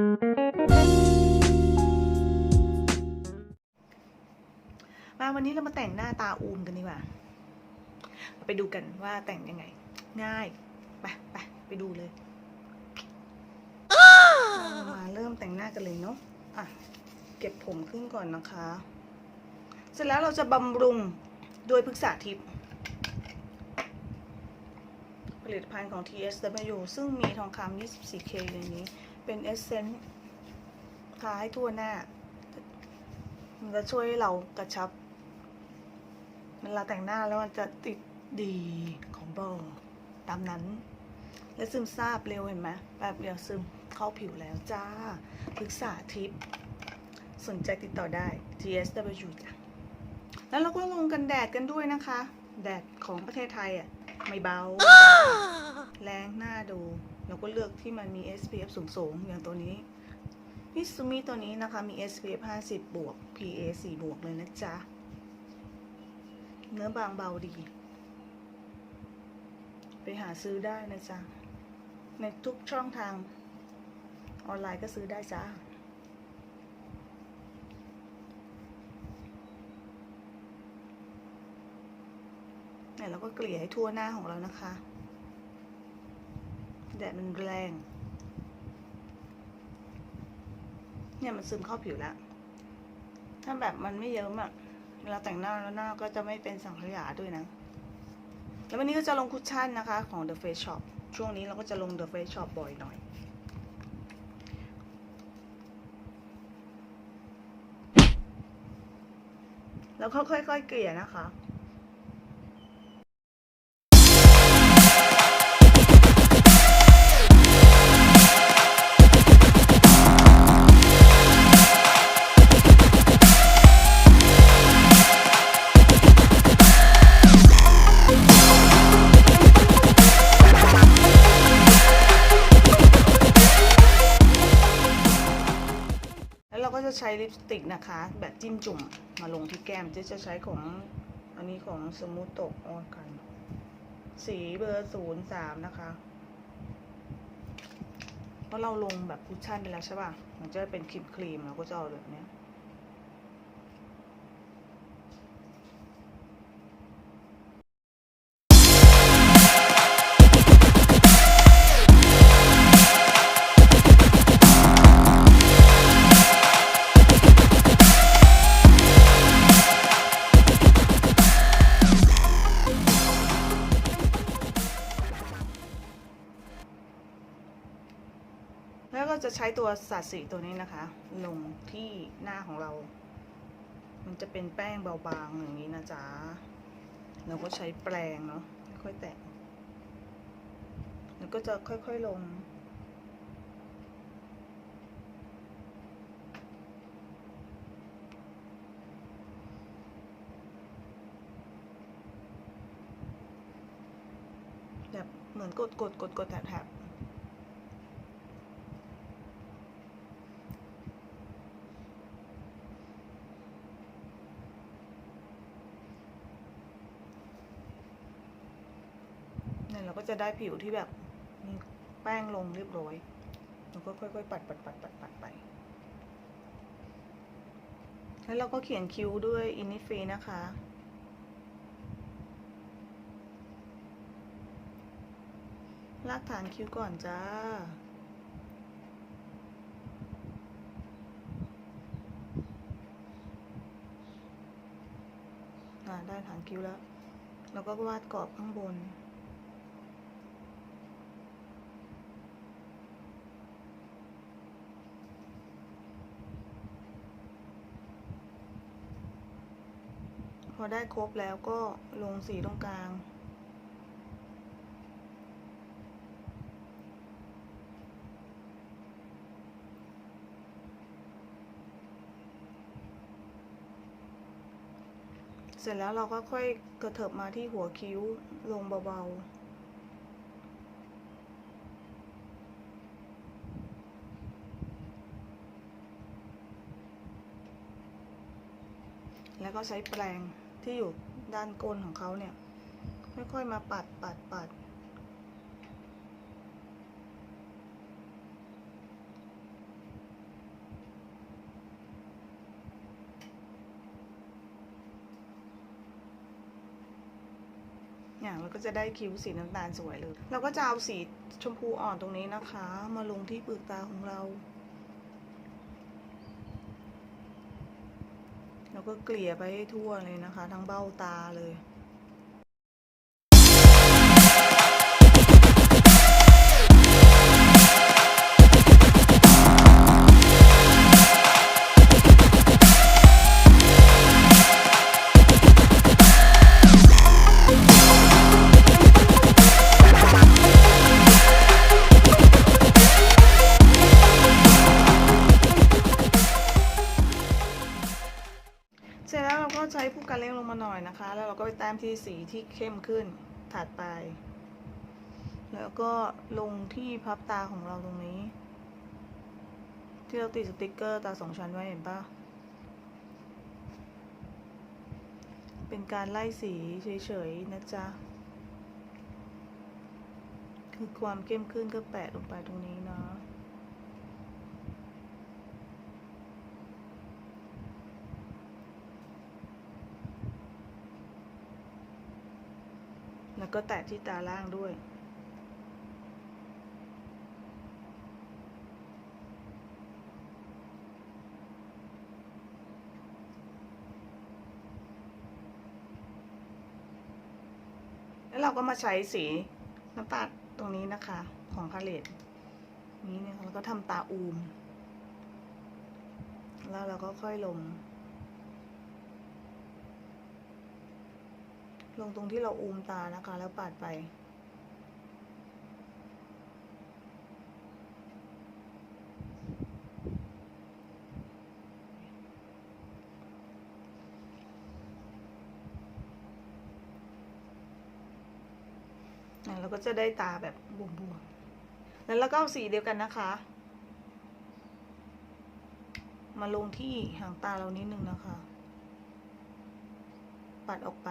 มาวันนี้เรามาแต่งหน้าตาอูมกันดีกว่า ไปดูกันว่าแต่งยังไง ง่าย ไปไปไปดูเลย มาเริ่มแต่งหน้ากันเลยเนาะ อะ เก็บผมขึ้นก่อนนะคะ เสร็จแล้วเราจะบำรุงโดยพฤกษาทิพย์ผลิตภัณฑ์ของ TSW ซึ่งมีทองคำ 24K ในนี้ เป็นเอสเซนต์ทาให้ทั่วหน้า มันจะช่วยให้เรากระชับ เวลาแต่งหน้าแล้วมันจะติดดีของเบอร์ตามนั้น และซึมซาบเร็วเห็นไหมแบบเดียวซึมเข้าผิวแล้วจ้าปรึกษาทิป สนใจติดต่อได้ TSW จ้ะแล้วเราก็ลงกันแดดกันด้วยนะคะ แดดของประเทศไทยอะ ไม่เบา แรงหน้าดู เราก็เลือกที่มันมี SPF สูงๆ อย่างตัวนี้มิซูมิตัวนี้นะคะมี SPF 50 บวก PA 4 บวกเลยนะจ๊ะ เนื้อบางเบาดี ไปหาซื้อได้นะจ๊ะ ในทุกช่องทางออนไลน์ก็ซื้อได้จ้าเนี่ยเราก็เกลี่ยให้ทั่วหน้าของเรานะคะ แดดมันแรง เนี่ยมันซึมเข้าผิวแล้ว ถ้าแบบมันไม่เยิ้มอะเวลาแต่งหน้าแล้วหน้าก็จะไม่เป็นสังขยาด้วยนะ แล้ววันนี้ก็จะลงคุชชั่นนะคะของ The Face Shop ช่วงนี้เราก็จะลง The Face Shop บ่อยหน่อยแล้วก็ค่อยๆเกลี่ยนะคะ ช้ลิปสติกนะคะ แบบจิ้มจุ่มมาลงที่แก้มเจ๊จะใช้ของอันนี้ของสมูทโตกออกัน สีเบอร์ศูนย์สามนะคะ เพราะเราลงแบบคุชชั่นไปแล้วใช่ป่ะ มันจะเป็นครีมครีมเราก็จะเอาแบบเนี้ แล้วก็จะใช้ตัวสัดสีตัวนี้นะคะ ลงที่หน้าของเรา มันจะเป็นแป้งเบาบางอย่างนี้นะจ๊ะเราก็ใช้แปรงเนาะค่อยแตะแล้วก็จะค่อยๆลง แบบเหมือนกดกดกดกดแถบแถบ เนี่ยเราก็ จะได้ผิวที่แบบมีแป้งลงเรียบร้อยแล้วก็ค่อยๆ ปัดปัดปัดปัดปัดไป แล้วเราก็เขียนคิ้วด้วยอินนิฟีนะคะลากฐานคิ้วก่อนจ้าอ่าได้ฐานคิ้วแล้ว แล้วก็วาดกรอบข้างบน พ อได้ครบแล้วก็ลงสีตรงกลาง เสร็จแล้วเราก็ค่อยกระเถิบมาที่หัวคิ้วลงเบาๆแล้วก็ใช้แปรง ที่อยู่ด้านก้นของเขาเนี่ย ค่อยๆมาปัดปัดปัดเนี่ยเราก็จะได้คิ้วสีน้ำตาลสวยเลย เราก็จะเอาสีชมพูอ่อนตรงนี้นะคะ มาลงที่ปลือกตาของเรา แล้วก็เกลี่ยไปให้ทั่วเลยนะคะ ทั้งเบ้าตาเลย ที่สีที่เข้มขึ้นถัดไป แล้วก็ลงที่พับตาของเราตรงนี้ ที่เราติดสติกเกอร์ตาสองชั้นไว้เห็นปะเป็นการไล่สีเฉยๆนะจ๊ะ คือความเข้มขึ้นก็แปะลงไปตรงนี้เนาะ แล้วก็แตะที่ตาล่างด้วย แล้วเราก็มาใช้สีน้ำตาลตรงนี้นะคะของพาเลตนี้เนี่ยเราก็ทำตาอูม แล้วเราก็ค่อยลง ลงตรงที่เราอูมตานะคะ แล้วปาดไปอะเราก็จะได้ตาแบบบวมๆ แล้วเราก็เอาสีเดียวกันนะคะ มาลงที่หางตาเรานิดนึงนะคะ ปัดออกไป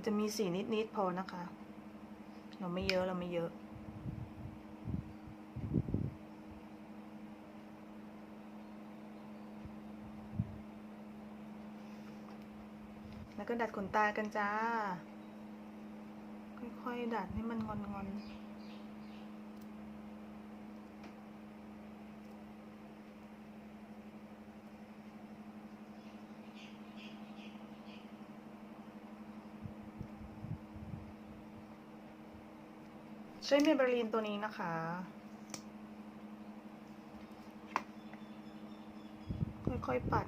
มันจะมีสีนิดๆพอนะคะ เราไม่เยอะเราไม่เยอะแล้วก็ดัดขนตากันจ้า ค่อยๆ ดัดให้มันงอนๆ ใช้เมเบรีนตัวนี้นะคะ ค่อยๆปัด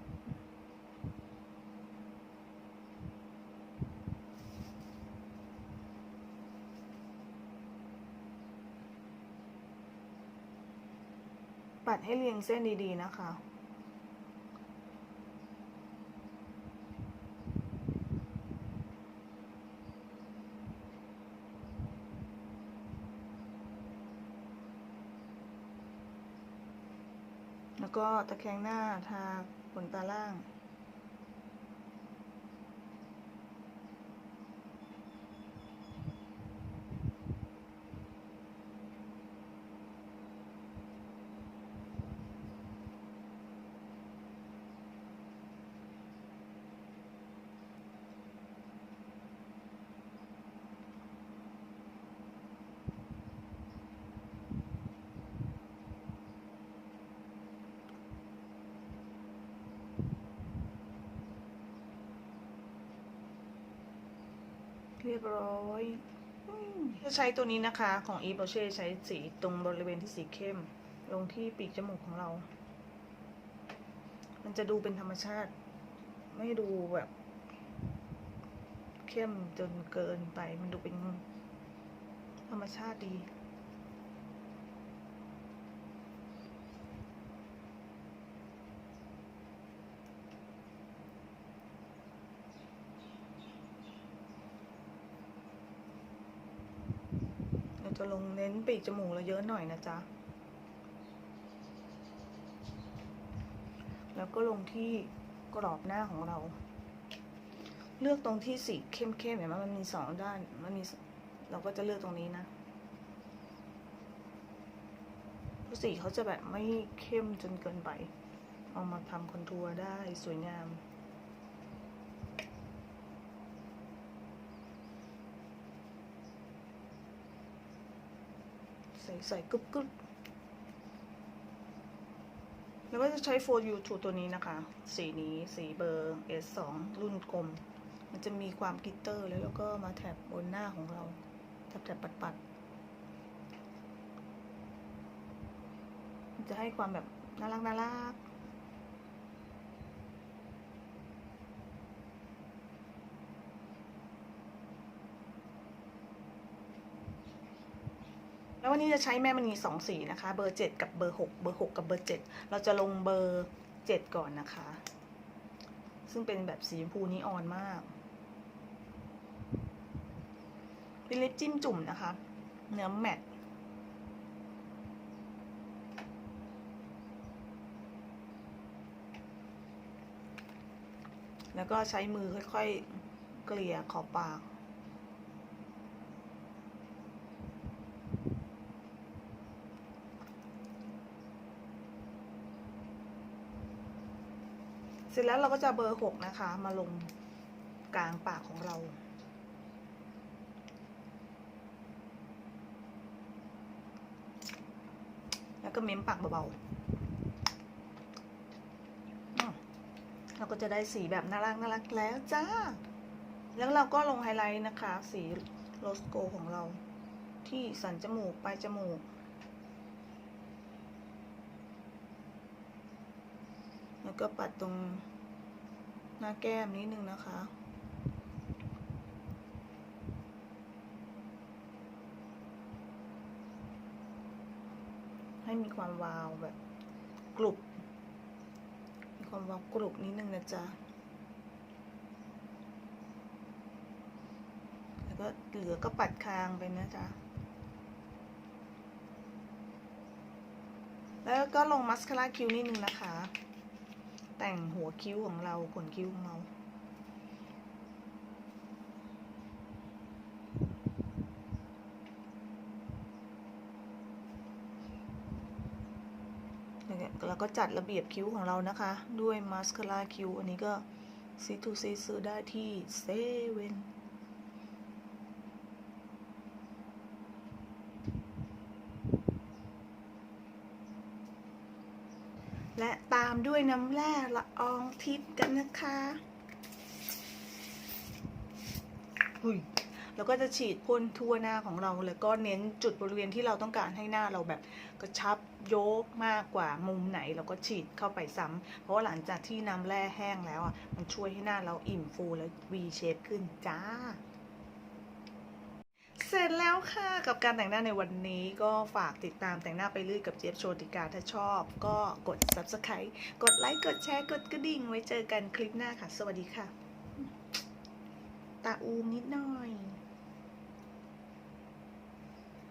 ปัดให้เรียงเส้นดีๆนะคะ แล้วก็ตะแคงหน้าทาขนตาล่าง เรียบร้อยจะใช้ตัวนี้นะคะของ e p o c h e ใช้สีตรงบริเวณที่สีเข้ม ลงที่ปีกจมูกของเรา มันจะดูเป็นธรรมชาติ ไม่ดูแบบ เข้มจนเกินไป มันดูเป็นธรรมชาติดี จะลงเน้นปีกจมูกเราเยอะหน่อยนะจ๊ะ แล้วก็ลงที่กรอบหน้าของเรา เลือกตรงที่สีเข้มๆเห็นไหมมันมีสองด้าน มันมีเราก็จะเลือกตรงนี้นะสีเขาจะแบบไม่เข้มจนเกินไป เอามาทำคอนทัวร์ได้สวยงาม ใส่ใส่กึบกึแล้วก็จะใช้ for you to ตัวนี้นะคะ สีนี้สีเบอร์ S2 รุ่นกลม มันจะมีความกิตเตอร์แล้วแล้วก็มาแถบบนหน้าของเรา แถบแถบปัดปัดๆมันจะให้ความแบบน่ารักน่ารัก วันนี้จะใช้แม่มณีสองสีนะคะ เบอร์เจ็ดกับเบอร์หกเบอร์หกกับเบอร์เจ็ดเราจะลงเบอร์เจ็ดก่อนนะคะ ซึ่งเป็นแบบสีชมพูนีออนมากเป็นลิปจิ้มจุ่มนะคะ เนื้อแมตต์แล้วก็ใช้มือค่อยๆ เกลี่ยขอบปาก เสร็จแล้วเราก็จะเบอร์หกนะคะ มาลงกลางปากของเรา แล้วก็เม้มปากเบาๆเราก็จะได้สีแบบน่ารักน่ารักแล้วจ้า แล้วเราก็ลงไฮไลท์นะคะ สีโรสโกของเรา ที่สันจมูกปลายจมูก แล้วก็ปัดตรงหน้าแก้มนิดนึงนะคะให้มีความวาวแบบกรุบ มีความวาวกรุบนิดนึงนะจ๊ะ แล้วก็เหลือก็ปัดคางไปนะจ๊ะ แล้วก็ลงมัสคาร่าคิ้วนิดนึงนะคะ แต่งหัวคิ้วของเราขนคิ้วของเราแล้วก็จัดระเบียบคิ้วของเรานะคะ ด้วยมาสคาร่าคิ้ว อันนี้ก็ซีทูซีซื้อได้ที่เซเว่น และตามด้วยน้ำแร่ละอองทิพย์กันนะคะหุยแล้วก็จะฉีดพ่นทั่วหน้าของเรา แล้วก็เน้นจุดบริเวณที่เราต้องการให้หน้าเราแบบกระชับโยกมากกว่ามุมไหนเราก็ฉีดเข้าไปซ้ำเพราะว่าหลังจากที่น้ำแร่แห้งแล้วอะมันช่วยให้หน้าเราอิ่มฟูและ V shape ขึ้นจ้า เสร็จแล้วค่ะกับการแต่งหน้าในวันนี้ก็ฝากติดตามแต่งหน้าไปเรื่อยกับเจี๊ยบโชติกาถ้าชอบ ก็กด subscribe กดไลค์กดแชร์กดกระดิ่ง ไว้เจอกันคลิปหน้าค่ะ สวัสดีค่ะ ตาอูมนิดหน่อย